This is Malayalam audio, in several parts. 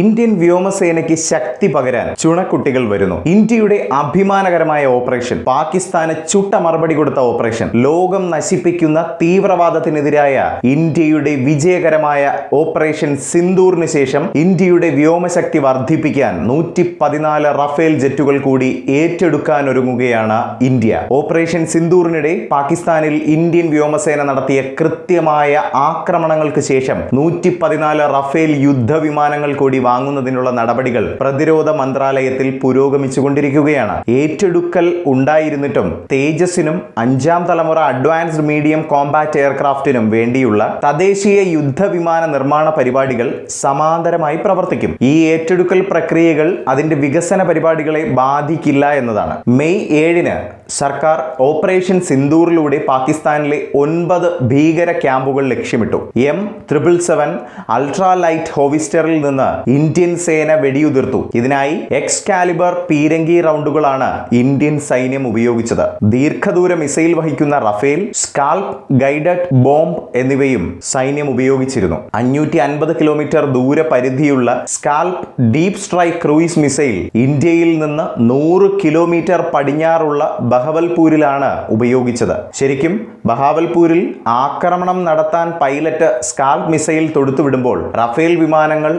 ഇന്ത്യൻ വ്യോമസേനയ്ക്ക് ശക്തി പകരാൻ ചുണക്കുട്ടികൾ വരുന്നു. ഇന്ത്യയുടെ അഭിമാനകരമായ ഓപ്പറേഷൻ പാകിസ്ഥാന് ചുട്ട മറുപടി കൊടുത്ത ഓപ്പറേഷൻ ലോകം നശിപ്പിക്കുന്ന തീവ്രവാദത്തിനെതിരായ ഇന്ത്യയുടെ വിജയകരമായ ഓപ്പറേഷൻ സിന്ദൂറിന് ശേഷം ഇന്ത്യയുടെ വ്യോമശക്തി വർദ്ധിപ്പിക്കാൻ നൂറ്റി പതിനാല് റഫേൽ ജെറ്റുകൾ കൂടി ഏറ്റെടുക്കാൻ ഒരുങ്ങുകയാണ് ഇന്ത്യ. ഓപ്പറേഷൻ സിന്ദൂറിനിടെ പാകിസ്ഥാനിൽ ഇന്ത്യൻ വ്യോമസേന നടത്തിയ കൃത്യമായ ആക്രമണങ്ങൾക്ക് ശേഷം നൂറ്റി പതിനാല് റഫേൽ യുദ്ധവിമാനങ്ങൾ കൂടി വാങ്ങുന്നതിനുള്ള നടപടികൾ പ്രതിരോധ മന്ത്രാലയത്തിൽ പുരോഗമിച്ചുകൊണ്ടിരിക്കുകയാണ്. ഏറ്റെടുക്കൽ ഉണ്ടായിരുന്നിട്ടും തേജസിനും അഞ്ചാം തലമുറ അഡ്വാൻസ്ഡ് മീഡിയം കോമ്പാറ്റ് എയർക്രാഫ്റ്റിനും വേണ്ടിയുള്ള തദ്ദേശീയ യുദ്ധവിമാന നിർമ്മാണ പരിപാടികൾ സമാന്തരമായി പ്രവർത്തിക്കും. ഈ ഏറ്റെടുക്കൽ പ്രക്രിയകൾ അതിന്റെ വികസന പരിപാടികളെ ബാധിക്കില്ല എന്നതാണ്. മെയ് ഏഴിന് സർക്കാർ ഓപ്പറേഷൻ സിന്ദൂറിലൂടെ പാകിസ്ഥാനിലെ ഒൻപത് ഭീകര ക്യാമ്പുകൾ ലക്ഷ്യമിട്ടു. M triple seven ultra light ഹോവിസ്റ്ററിൽ നിന്ന് ഇന്ത്യൻ സേന വെടിയുതിർത്തു. ഇതിനായി എക്സ് കാലിബർ പീരങ്കി റൗണ്ടുകളാണ് ഇന്ത്യൻ സൈന്യം ഉപയോഗിച്ചത്. ദീർഘദൂര മിസൈൽ വഹിക്കുന്ന റഫേൽ സ്കാൽപ് ഗൈഡഡ് ബോംബ് എന്നിവയും സൈന്യം ഉപയോഗിച്ചിരുന്നു. അഞ്ഞൂറ്റി അൻപത് കിലോമീറ്റർ ദൂര പരിധിയുള്ള SCALP deep strike cruise missile ഇന്ത്യയിൽ നിന്ന് നൂറ് കിലോമീറ്റർ പടിഞ്ഞാറുള്ള ബഹവൽപൂരിലാണ് ഉപയോഗിച്ചത്. ശരിക്കും ബഹാവൽപൂരിൽ ആക്രമണം നടത്താൻ പൈലറ്റ് സ്കാൽപ് മിസൈൽ തൊടുത്തുവിടുമ്പോൾ റഫേൽ വിമാനങ്ങൾ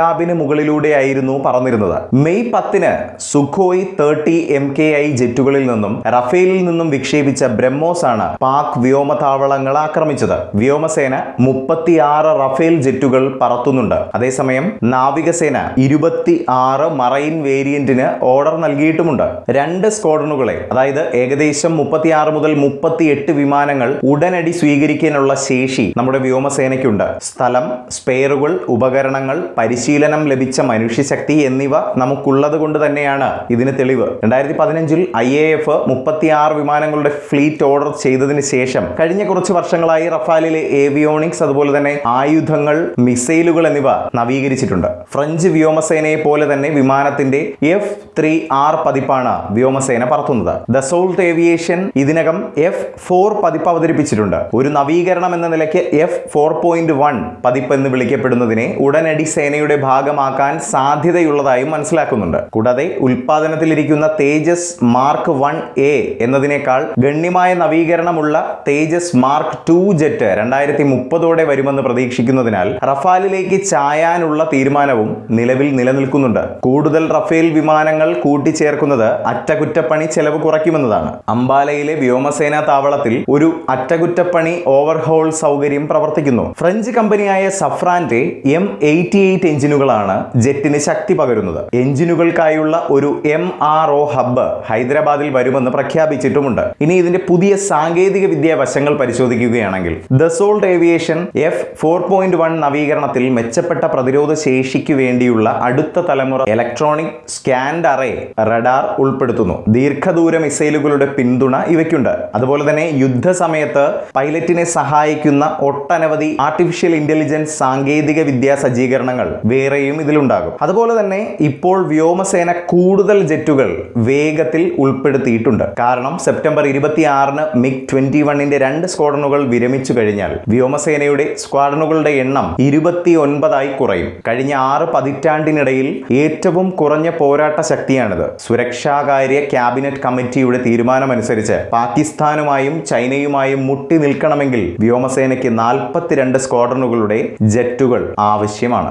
പഞ്ചാബിന് മുകളിലൂടെയായിരുന്നു പറന്നിരുന്നത്. മെയ് പത്തിന് Sukhoi thirty M K I ജെറ്റുകളിൽ നിന്നും റഫേലിൽ നിന്നും വിക്ഷേപിച്ച ബ്രഹ്മോസ് ആണ് പാക് വ്യോമതാവളങ്ങൾ ആക്രമിച്ചത്. വ്യോമസേന മുപ്പത്തിയാറ് റഫേൽ ജെറ്റുകൾ പറത്തുന്നുണ്ട്. അതേസമയം നാവികസേന ഇരുപത്തി ആറ് മറൈൻ വേരിയന്റിന് ഓർഡർ നൽകിയിട്ടുമുണ്ട്. രണ്ട് സ്ക്വാഡ്രണുകളെ അതായത് ഏകദേശം മുപ്പത്തിയാറ് മുതൽ മുപ്പത്തി എട്ട് വിമാനങ്ങൾ ഉടനടി സ്വീകരിക്കാനുള്ള ശേഷി നമ്മുടെ വ്യോമസേനയ്ക്കുണ്ട്. സ്ഥലം സ്പെയറുകൾ ഉപകരണങ്ങൾ പരിശീലനം ലഭിച്ച മനുഷ്യശക്തി എന്നിവ നമുക്കുള്ളത് കൊണ്ട് തന്നെയാണ് ഇതിന് തെളിവ്. രണ്ടായിരത്തി പതിനഞ്ചിൽ ഐ എ എഫ് മുപ്പത്തിയാറ് വിമാനങ്ങളുടെ ഫ്ലീറ്റ് ഓർഡർ ചെയ്തതിന് ശേഷം കഴിഞ്ഞ കുറച്ച് വർഷങ്ങളായി റഫാലിലെ ഏവിയോണിക്സ് അതുപോലെ തന്നെ ആയുധങ്ങൾ മിസൈലുകൾ എന്നിവ നവീകരിച്ചിട്ടുണ്ട്. ഫ്രഞ്ച് വ്യോമസേനയെ പോലെ തന്നെ വിമാനത്തിന്റെ എഫ് ത്രീ ആർ പതിപ്പാണ് വ്യോമസേന പറത്തുന്നത്. ദസോൾട്ട് ഏവിയേഷൻ ഇതിനകം എഫ് ഫോർ പതിപ്പ് അവതരിപ്പിച്ചിട്ടുണ്ട്. ഒരു നവീകരണം എന്ന നിലയ്ക്ക് എഫ് ഫോർ പോയിന്റ് വൺ പതിപ്പ് എന്ന് വിളിക്കപ്പെടുന്നതിനെ ഉടനടി സേനയുടെ ഭാഗമാക്കാൻ സാധ്യതയുള്ളതായും മനസ്സിലാക്കുന്നുണ്ട്. കൂടാതെ ഉൽപാദനത്തിലിരിക്കുന്ന തേജസ് മാർക്ക് വൺ എ എന്നതിനേക്കാൾ ഗണ്യമായ നവീകരണമുള്ള തേജസ് മാർക്ക് ടു ജെറ്റ് രണ്ടായിരത്തി മുപ്പതോടെ വരുമെന്ന് പ്രതീക്ഷിക്കുന്നതിനാൽ റഫാലിലേക്ക് ചായാനുള്ള തീരുമാനവും നിലവിൽ നിലനിൽക്കുന്നുണ്ട്. കൂടുതൽ റഫേൽ വിമാനങ്ങൾ കൂട്ടിച്ചേർക്കുന്നത് അറ്റകുറ്റപ്പണി ചെലവ് കുറയ്ക്കുമെന്നതാണ്. അംബാലയിലെ വ്യോമസേനാ താവളത്തിൽ ഒരു അറ്റകുറ്റപ്പണി ഓവർഹോൾ സൗകര്യം പ്രവർത്തിക്കുന്നു. ഫ്രഞ്ച് കമ്പനിയായ സഫ്രാന്റെ എം എയ്റ്റി എയ്റ്റ് എഞ്ചിനുകളാണ് ജെറ്റിന് ശക്തി പകരുന്നത്. എഞ്ചിനുകൾക്കായുള്ള ഒരു എം ആർ ഒ ഹബ്ബ് ഹൈദരാബാദിൽ വരുമെന്ന് പ്രഖ്യാപിച്ചിട്ടുമുണ്ട്. ഇനി ഇതിന്റെ പുതിയ സാങ്കേതിക വിദ്യാ വശങ്ങൾ പരിശോധിക്കുകയാണെങ്കിൽ Dassault Aviation F four point one നവീകരണത്തിൽ മെച്ചപ്പെട്ട പ്രതിരോധ ശേഷിക്ക് വേണ്ടിയുള്ള അടുത്ത തലമുറ ഇലക്ട്രോണിക് സ്കാൻഡ് അറേ റഡാർ ഉൾപ്പെടുത്തുന്നു. ദീർഘദൂര മിസൈലുകളുടെ പിന്തുണ ഇവയ്ക്കുണ്ട്. അതുപോലെ തന്നെ യുദ്ധസമയത്ത് പൈലറ്റിനെ സഹായിക്കുന്ന ഒട്ടനവധി ആർട്ടിഫിഷ്യൽ ഇന്റലിജൻസ് സാങ്കേതിക വിദ്യാ സജ്ജീകരണങ്ങൾ വേറെയും ഇതിലുണ്ടാകും. അതുപോലെ തന്നെ ഇപ്പോൾ വ്യോമസേന കൂടുതൽ ജെറ്റുകൾ വേഗത്തിൽ ഉൾപ്പെടുത്തിയിട്ടുണ്ട്. കാരണം സെപ്റ്റംബർ ഇരുപത്തിയാറിന് മിഗ് ട്വന്റി വണ്ണിന്റെ രണ്ട് സ്ക്വാഡനുകൾ വിരമിച്ചു കഴിഞ്ഞാൽ വ്യോമസേനയുടെ സ്ക്വാഡനുകളുടെ എണ്ണം ഇരുപത്തി ഒൻപതായി കുറയും. കഴിഞ്ഞ ആറ് പതിറ്റാണ്ടിനിടയിൽ ഏറ്റവും കുറഞ്ഞ പോരാട്ട ശക്തിയാണിത്. സുരക്ഷാകാര്യ ക്യാബിനറ്റ് കമ്മിറ്റിയുടെ തീരുമാനമനുസരിച്ച് പാകിസ്ഥാനുമായും ചൈനയുമായും മുട്ടി നിൽക്കണമെങ്കിൽ വ്യോമസേനയ്ക്ക് നാൽപ്പത്തിരണ്ട് സ്ക്വാഡനുകളുടെ ജെറ്റുകൾ ആവശ്യമാണ്.